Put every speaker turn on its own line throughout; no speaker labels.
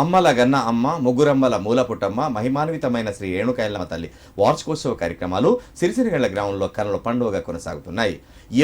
అమ్మల గన్న అమ్మ ముగ్గురమ్మల మూల పుట్టమ్మ మహిమాన్వితమైన శ్రీ రేణుకాయలమ్మ తల్లి వార్షికోత్సవ కార్యక్రమాలు సిరిసిరిగళ్ళ గ్రామంలో కనుల పండుగగా కొనసాగుతున్నాయి.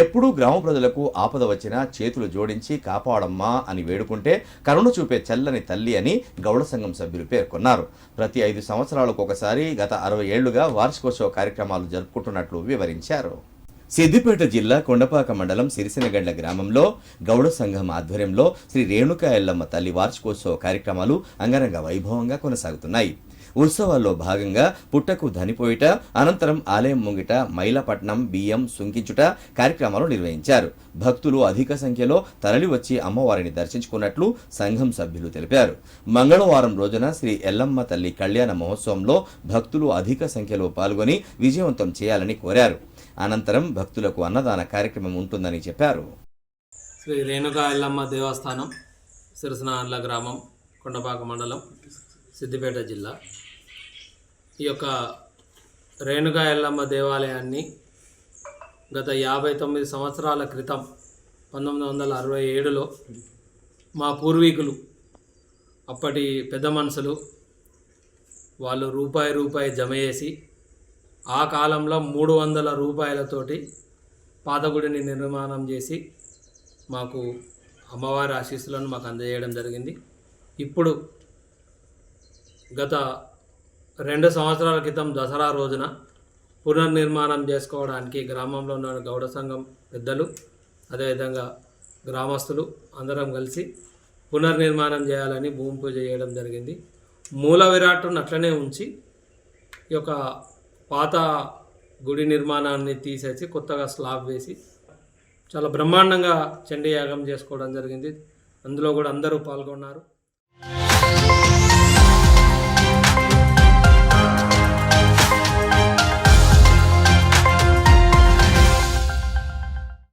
ఎప్పుడూ గ్రామ ప్రజలకు ఆపద వచ్చినా చేతులు జోడించి కాపాడమ్మా అని వేడుకుంటే కరుణ చూపే చల్లని తల్లి అని గౌడ సంఘం సభ్యులు పేర్కొన్నారు. ప్రతి ఐదు సంవత్సరాలకు ఒకసారి గత అరవై ఏళ్ళుగా వార్షికోత్సవ కార్యక్రమాలు జరుపుకుంటున్నట్లు వివరించారు. సిద్దిపేట జిల్లా కొండపాక మండలం సిరిసినగండ్ల గ్రామంలో గౌడ సంఘం ఆధ్వర్యంలో శ్రీ రేణుకా ఎల్లమ్మ తల్లి వార్షికోత్సవ కార్యక్రమాలు అంగరంగ వైభవంగా కొనసాగుతున్నాయి. ఉత్సవాల్లో భాగంగా పుట్టకు ధనిపోయిట అనంతరం ఆలయం ముంగిట మైలపట్నం బియ్యం సుంకించుట కార్యక్రమాలు నిర్వహించారు. భక్తులు అధిక సంఖ్యలో తరలివచ్చి అమ్మవారిని దర్శించుకున్నట్లు సంఘం సభ్యులు తెలిపారు. మంగళవారం రోజున శ్రీ ఎల్లమ్మ తల్లి కళ్యాణ మహోత్సవంలో భక్తులు అధిక సంఖ్యలో పాల్గొని విజయవంతం చేయాలని కోరారు. అనంతరం భక్తులకు అన్నదాన కార్యక్రమం ఉంటుందని చెప్పారు.
శ్రీ రేణుకా ఎల్లమ్మ దేవస్థానం సిరసనాన్ల గ్రామం కొండపాక మండలం సిద్దిపేట జిల్లా. ఈ యొక్క రేణుకా ఎల్లమ్మ దేవాలయాన్ని గత యాభై తొమ్మిది సంవత్సరాల క్రితం పంతొమ్మిది వందల అరవై ఏడులో మా పూర్వీకులు అప్పటి పెద్ద మనుషులు వాళ్ళు రూపాయి రూపాయి జమ చేసి ఆ కాలంలో మూడు వందల రూపాయలతోటి పాతగుడిని నిర్మాణం చేసి మాకు అమ్మవారి ఆశీస్సులను మాకు అందజేయడం జరిగింది. ఇప్పుడు గత రెండు సంవత్సరాల క్రితం దసరా రోజున పునర్నిర్మాణం చేసుకోవడానికి గ్రామంలో ఉన్న గౌడ సంఘం పెద్దలు అదేవిధంగా గ్రామస్తులు అందరం కలిసి పునర్నిర్మాణం చేయాలని భూమి పూజ చేయడం జరిగింది. మూల విరాట్ను అట్లనే ఉంచి ఈ యొక్క పాత గుడి నిర్మాణాన్ని తీసేసి కొత్తగా స్లాబ్ వేసి చాలా బ్రహ్మాండంగా చండీ యాగం చేసుకోవడం జరిగింది. అందులో కూడా అందరూ పాల్గొన్నారు.